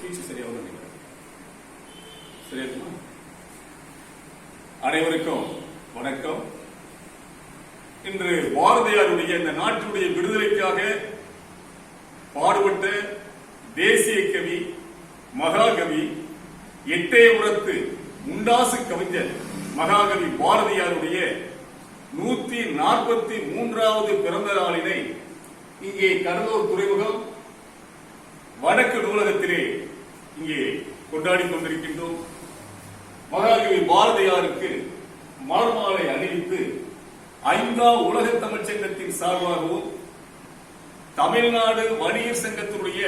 Speech சரியாக நினைக்கிறேன் சரியா அனைவருக்கும் வணக்கம். இன்று பாரதியாருடைய இந்த நாட்டுடைய விடுதலைக்காக பாடுபட்ட தேசிய கவி மகாகவி எட்டயபுரத்து முண்டாசு கவிஞர் மகாகவி பாரதியாருடைய நூத்தி நாற்பத்தி மூன்றாவது பிறந்த நாளினை இங்கே கடலூர் துறைமுகம் வடக்கு நூலகத்திலே இங்கே கொண்டாடி கொண்டிருக்கின்றோம். மகாகவி பாரதியாருக்கு மலர் மாலை அணிவித்து ஐந்தாம் உலக தமிழ் சங்கத்தின் சார்பாகவும் தமிழ்நாடு வணிகர் சங்கத்தினுடைய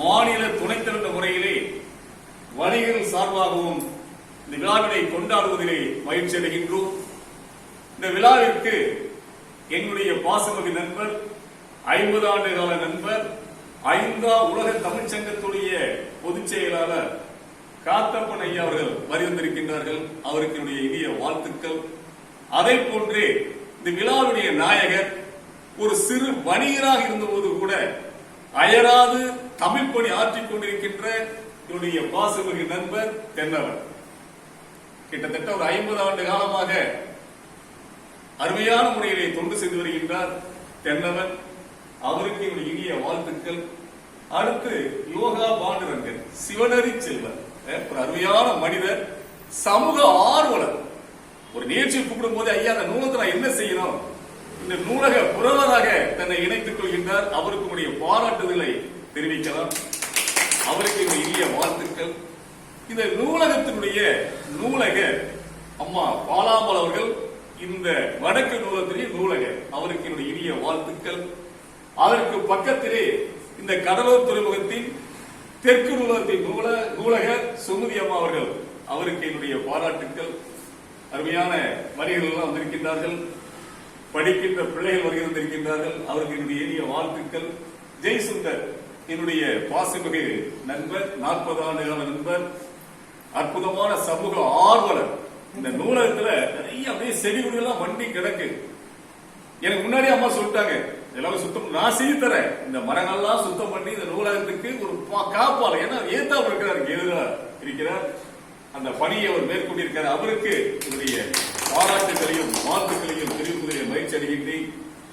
மாநில துணைத் தலைவர் முறையிலே வணிகர்கள் சார்பாகவும் இந்த விழாவினை கொண்டாடுவதிலே மகிழ்ச்சி அடைகின்றோம். இந்த விழாவிற்கு என்னுடைய பாசமதி நண்பர் ஐம்பது ஆண்டு கால நண்பர் ஐந்தாம் உலக தமிழ்ச்சங்கத்துடைய பொதுச் செயலாளர் காத்தப்பன் ஐயா அவர்கள் வருகின்றிருக்கின்றார்கள் அவருக்கு என்னுடைய இனிய வாழ்த்துக்கள். அதை போன்றே இந்த விழாவுடைய நாயகர் ஒரு சிறு வணிகராக இருந்தபோது கூட அயராது தமிழ் பணி ஆற்றிக் கொண்டிருக்கின்ற என்னுடைய பாசமிகு நண்பர் தென்னவர் கிட்டத்தட்ட ஒரு ஐம்பது ஆண்டு காலமாக அருமையான முறையிலே தொண்டு செய்து வருகின்றார் தென்னவன். அவருக்கு என்னுடைய இனிய வாழ்த்துக்கள். அடுத்து யோகா பாண்டுரங்கன் சிவனரி செல்வன் ஒரு அருமையான மனிதர் சமூக ஆர்வலர். ஒரு நிகழ்ச்சியை கூப்பிடும் போது ஐயா அந்த நூலகத்தை நான் என்ன செய்யணும்? இந்த நூலக புரவராக தன்னை இணைத்துக் கொள்கின்றார். அவருக்கு உடைய பாராட்டுதலை தெரிவிக்கலாம். அவருக்கு இந்த இனிய வாழ்த்துக்கள். இந்த நூலகத்தினுடைய நூலக அம்மா பாலாமல் அவர்கள் இந்த வடக்கு நூலகத்திலே நூலக அவருக்கு என்னுடைய இனிய வாழ்த்துக்கள். அதற்கு பக்கத்திலே இந்த கடலூர் துறைமுகத்தின் தெற்கு நூலகத்தின் நூல நூலக சுமதி அம்மா அவர்கள் அவருக்கு என்னுடைய பாராட்டுக்கள். அருமையான வணிகர்கள் எல்லாம் வந்திருக்கின்றார்கள். படிக்கின்ற பிள்ளைகள் வருகை வந்திருக்கின்றார்கள் அவருக்கு என்னுடைய இனிய வாழ்த்துக்கள். ஜெய்சுந்தர் என்னுடைய பாசமிகு நண்பர் நாற்பது ஆண்டு கால நண்பர் அற்புதமான சமூக ஆர்வலர். இந்த நூலகத்துல நிறைய அப்படியே செடி எல்லாம் வண்டி கிடக்கு. எனக்கு முன்னாடி அம்மா சொல்லிட்டாங்க எல்லாமே சுத்தம் நான் செய்து தரேன். இந்த மரங்கள்லாம் சுத்தம் பண்ணி இந்த நூலகத்துக்கு ஒரு காப்பாளர். ஏன்னா ஏத்தாப்பு இருக்கிறார் எதிரா இருக்கிறார். அந்த பணியை அவர் மேற்கொண்டிருக்கிறார் அவருக்கு என்னுடைய பாராட்டுகளையும் வாழ்த்துக்களையும் தெரிவிப்பதிலே மகிழ்ச்சி அடைகின்றேன்.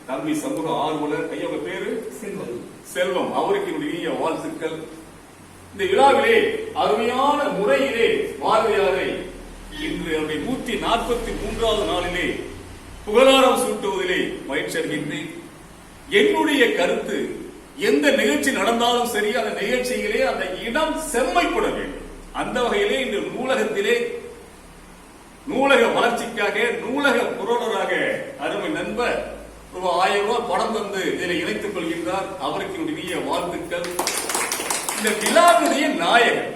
தம்பி சமூக ஆர்வலர். ஐயா உங்க பேரு? செல்வம். அவருக்கு என்னுடைய வாழ்த்துக்கள். இந்த விழாவிலே அருமையான முறையிலே பாரதியாரை இன்று அவருடைய நூத்தி நாற்பத்தி மூன்றாவது நாளிலே புகழாரம் சூட்டுவதிலே மகிழ்ச்சி அடைகின்றேன். என்னுடைய கருத்து எந்த நிகழ்ச்சி நடந்தாலும் சரி அந்த நிகழ்ச்சியிலே அந்த இடம் செம்மைப்பட வேண்டும். அந்த வகையிலே இந்த நூலகத்திலே நூலக வளர்ச்சிக்காக நூலக புரோடராக அருமை நண்பர் ரூபாய் ஆயிரம் ரூபாய் பணம் தந்து இதில் இணைத்துக் கொள்கின்றார். அவருக்கு என்னுடைய வாழ்த்துக்கள். இந்த விழாவுடைய நாயகன்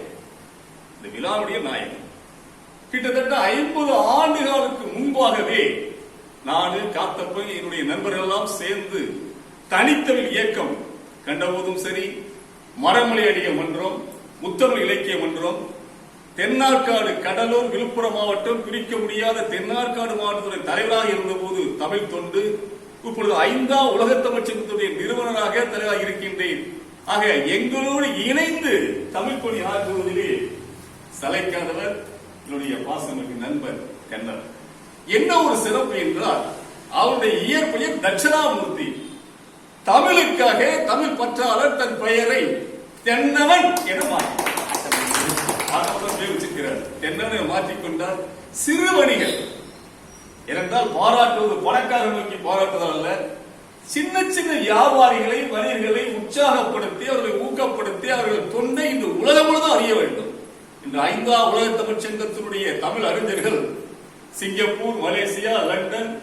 இந்த விழாவுடைய நாயகன் கிட்டத்தட்ட ஐம்பது ஆண்டுகளுக்கு முன்பாகவே நானு காத்தப்பன் என்னுடைய நண்பர்கள் எல்லாம் சேர்ந்து தனித்தமிழ் இயக்கம் கண்டபோதும் சரி மரமலை அடிய மன்றம் முத்தமிழ் இலக்கிய மன்றம் தென்னார்காடு கடலூர் விழுப்புரம் மாவட்டம் பிரிக்க முடியாத தென்னார்காடு மாவட்டத்துடைய தலைவராக இருந்தபோது தமிழ் தொண்டு இப்பொழுது ஐந்தாம் உலக சங்கத்துடைய நிறுவனராக தலைவராக இருக்கின்றேன். ஆக எங்களோடு இணைந்து தமிழ் கொடி ஆற்றுவதிலே சலைக்காதவர் என்னுடைய பாசமிகு நண்பர் கண்ணர் என்ன ஒரு சிறப்பு என்றால் அவருடைய இயற்பெயர் தட்சிணாமூர்த்தி. தமிழுக்காக தமிழ் பற்றாளர் தன் பெயரை தென்னவன் என மாற்றிக்கிறார் தென்னவனை மாற்றிக்கொண்டார் சிறு வணிகர் ஏனென்றால் பாராட்டுவது பணக்காரர் நோக்கி பாராட்டுதல் அல்ல. சின்ன சின்ன வியாபாரிகளை வணிகர்களை உற்சாகப்படுத்தி அவர்களை ஊக்கப்படுத்தி அவர்கள் தொண்டை இந்த உலகம் முழுதும் அறிய வேண்டும். இந்த ஐந்தாம் உலக தமிழ்ச்சங்கத்தினுடைய தமிழ் அறிஞர்கள் சிங்கப்பூர் மலேசியா லண்டன்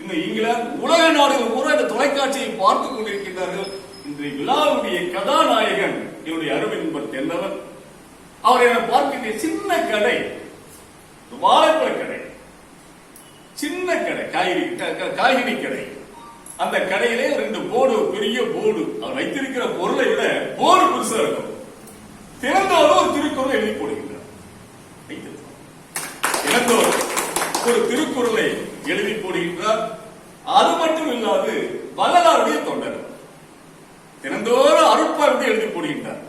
இன்னும் இங்கிலாந்து உலக நாடுகள் பூரா இந்த தொலைக்காட்சியை பார்த்துக் கொண்டிருக்கின்றார்கள். இன்றைய விழாவுடைய கதாநாயகன் என்னுடைய அருமை நண்பர் தென்னவன். அவர் என பார்க்கின்ற சின்ன கடை வாழைப்பழ கடை சின்ன கடை காய்கறி க- காய்கறி கடை. அந்த கடையிலே ரெண்டு போர்டு பெரிய போர்டு. அவர் வைத்திருக்கிற பொருளை விட போர்டு பெருசா இருக்கும். திறந்தாலும் ஒரு திருக்குறள் எழுதி போடுகின்றார் வைத்திருக்கிறார். திறந்தோர் ஒரு திருக்குறளை எழுதி போடுகின்றார் அது மட்டும் இல்லாது வள்ளலாருடைய தொண்டர். தினந்தோறும் அருட்பார்த்து எழுதி போடுகின்றார்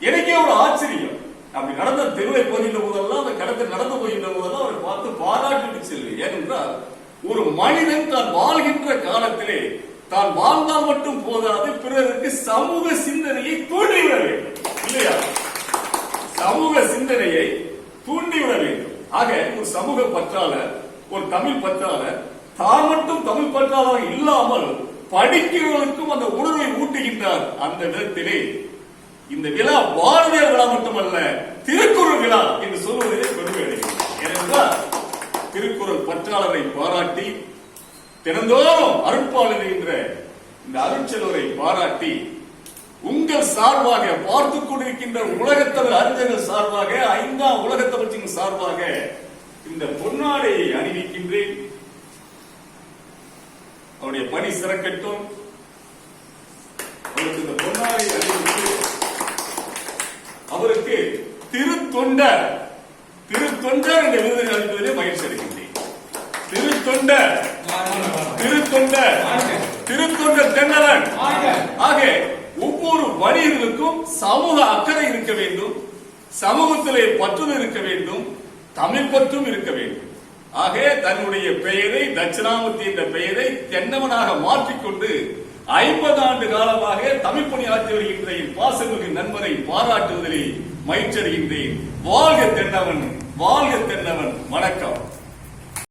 எனக்கே ஒரு ஆச்சரியம். அப்படி நடந்த தெருவை போகின்ற போதெல்லாம் அந்த கடத்தில் நடந்து போகின்ற போதெல்லாம் அவரை பார்த்து பாராட்டிட்டு செல்லு ஏனென்றால் ஒரு மனிதன் தான் வாழ்கின்ற காலத்திலே தான் வாழ்ந்தால் மட்டும் போதாது பிறருக்கு சமூக சிந்தனையை தூண்டிவிட வேண்டும். இல்லையா? சமூக சிந்தனையை தூண்டிவிட வேண்டும். ஆக ஒரு சமூக பற்றாளர் ஒரு தமிழ் பற்றாளர் தான் மட்டும் தமிழ் பற்றாளர் இல்லாமல் படிக்கிறவர்களுக்கும் அந்த உணர்வை ஊட்டுகின்றார். அந்த விதத்திலே இந்த விழா பாரதியார் விழா மட்டுமல்ல திருக்குறள் விழா என்று சொல்வதிலே பெருமை அடைகிறேன் ஏனென்றால் திருக்குறள் பற்றாளரை பாராட்டி தினந்தோறும் அருட்பாளர் என்ற இந்த அருட்செல்வரை பாராட்டி உங்கள் சார்பாக பார்த்துக் கொண்டிருக்கின்ற உலகத்தவர் அறிஞர்கள் சார்பாக ஐந்தாம் உலகத்தவற்றின் சார்பாக இந்த பொன்னாடையை அணிவிக்கின்றேன். அவருடைய பணி சிறக்கட்டும். அவருக்கு இந்த பொன்னாடை அணிவித்து அவருக்கு திருத்தொண்டர் திருத்தொண்டர் என்ற விருது அளிப்பதிலே மகிழ்ச்சி அடைகின்றேன் திருத்தொண்டர் திருத்தொண்டர் திருத்தொண்டர் தென்னவன் ஆக ஒவ்வொரு வணிகர்களுக்கும் சமூக அக்கறை இருக்க வேண்டும். சமூகத்திலே பற்றுதல் இருக்க வேண்டும். தமிழ் பற்றும் இருக்க வேண்டும். ஆக தன்னுடைய பெயரை தட்சிணாமூர்த்தி என்ற பெயரை தென்னவனாக மாற்றிக்கொண்டு ஐம்பது ஆண்டு காலமாக தமிழ் பணி ஆற்றி வருகின்ற என் பாசமிகு நண்பரை பாராட்டுவதிலே மகிழ்ச்சி அடைகின்றேன் வாழ்க தென்னவன் வாழ்க தென்னவன். வணக்கம்.